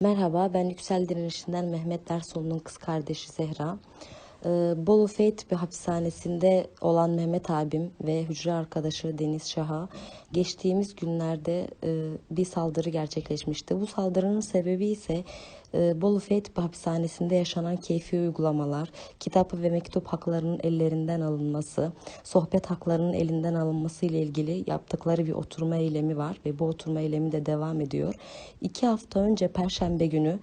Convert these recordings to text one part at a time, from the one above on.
Merhaba, ben Yüksel Direnişi'nden Mehmet Dersoğlu'nun kız kardeşi Zehra. Ee, Bolu Feytipi hapishanesinde olan Mehmet abim ve hücre arkadaşı Deniz Şah'a geçtiğimiz günlerde e, bir saldırı gerçekleşmişti. Bu saldırının sebebi ise e, Bolu Feytipi hapishanesinde yaşanan keyfi uygulamalar, kitap ve mektup haklarının ellerinden alınması, sohbet haklarının elinden alınması ile ilgili yaptıkları bir oturma eylemi var ve bu oturma eylemi de devam ediyor. İki hafta önce Perşembe günü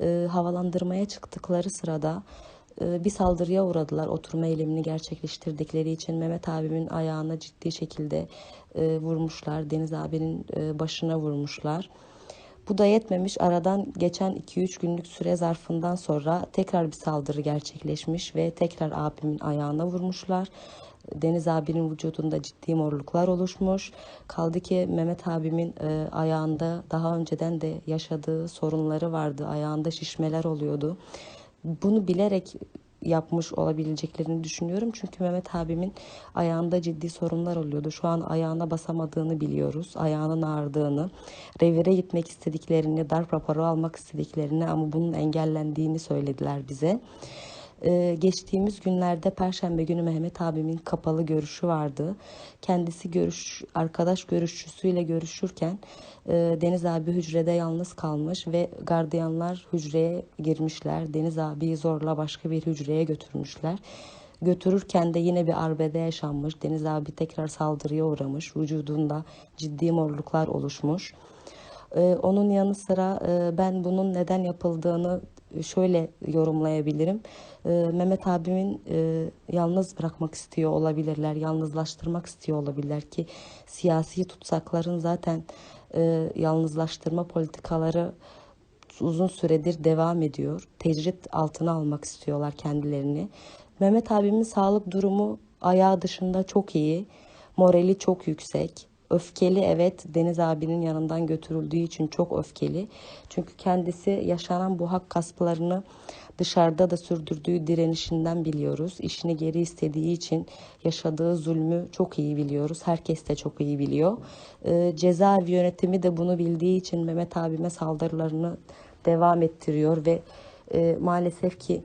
e, havalandırmaya çıktıkları sırada bir saldırıya uğradılar oturma eylemini gerçekleştirdikleri için Mehmet abimin ayağına ciddi şekilde e, vurmuşlar. Deniz abinin e, başına vurmuşlar. Bu da yetmemiş. Aradan geçen 2-3 günlük süre zarfından sonra tekrar bir saldırı gerçekleşmiş ve tekrar abimin ayağına vurmuşlar. Deniz abinin vücudunda ciddi morluklar oluşmuş. Kaldı ki Mehmet abimin e, ayağında daha önceden de yaşadığı sorunları vardı. Ayağında şişmeler oluyordu. Bunu bilerek yapmış olabileceklerini düşünüyorum. Çünkü Mehmet abimin ayağında ciddi sorunlar oluyordu. Şu an ayağına basamadığını biliyoruz. Ayağının ağrıdığını, revire gitmek istediklerini, darp raporu almak istediklerini ama bunun engellendiğini söylediler bize. Ee, geçtiğimiz günlerde Perşembe günü Mehmet abimin kapalı görüşü vardı. Kendisi görüş arkadaş görüşçüsüyle görüşürken e, Deniz abi hücrede yalnız kalmış ve gardiyanlar hücreye girmişler. Deniz abiyi zorla başka bir hücreye götürmüşler. Götürürken de yine bir arbede yaşanmış. Deniz abi tekrar saldırıya uğramış. Vücudunda ciddi morluklar oluşmuş. Ee, onun yanı sıra e, ben bunun neden yapıldığını şöyle yorumlayabilirim. Ee, Mehmet abimin e, yalnız bırakmak istiyor olabilirler, yalnızlaştırmak istiyor olabilirler ki siyasi tutsakların zaten e, yalnızlaştırma politikaları uzun süredir devam ediyor. Tecrit altına almak istiyorlar kendilerini. Mehmet abimin sağlık durumu ayağı dışında çok iyi. Morali çok yüksek. Öfkeli evet Deniz abinin yanından götürüldüğü için çok öfkeli. Çünkü kendisi yaşanan bu hak gasplarını dışarıda da sürdürdüğü direnişinden biliyoruz. İşini geri istediği için yaşadığı zulmü çok iyi biliyoruz. Herkes de çok iyi biliyor. Ee, cezaevi yönetimi de bunu bildiği için Mehmet abime saldırılarını devam ettiriyor ve e, maalesef ki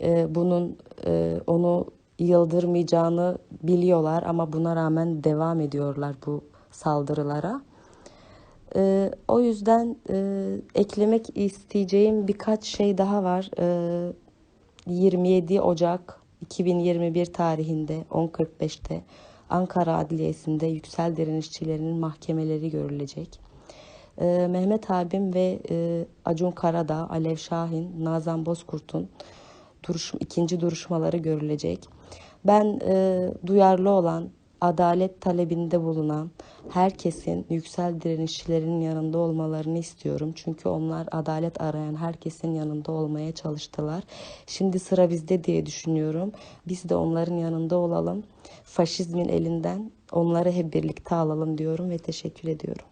e, bunun e, onu yıldırmayacağını biliyorlar ama buna rağmen devam ediyorlar bu saldırılara. E, o yüzden e, eklemek isteyeceğim birkaç şey daha var. E, 27 Ocak 2021 tarihinde 10.45'te Ankara Adliyesi'nde yüksel direnişçilerinin mahkemeleri görülecek. E, Mehmet abim ve e, Acun Karadağ, Alev Şahin, Nazan Bozkurt'un duruş, ikinci duruşmaları görülecek. Ben e, duyarlı olan, adalet talebinde bulunan herkesin yüksel direnişçilerin yanında olmalarını istiyorum. Çünkü onlar adalet arayan herkesin yanında olmaya çalıştılar. Şimdi sıra bizde diye düşünüyorum. Biz de onların yanında olalım. Faşizmin elinden onları hep birlikte alalım diyorum ve teşekkür ediyorum.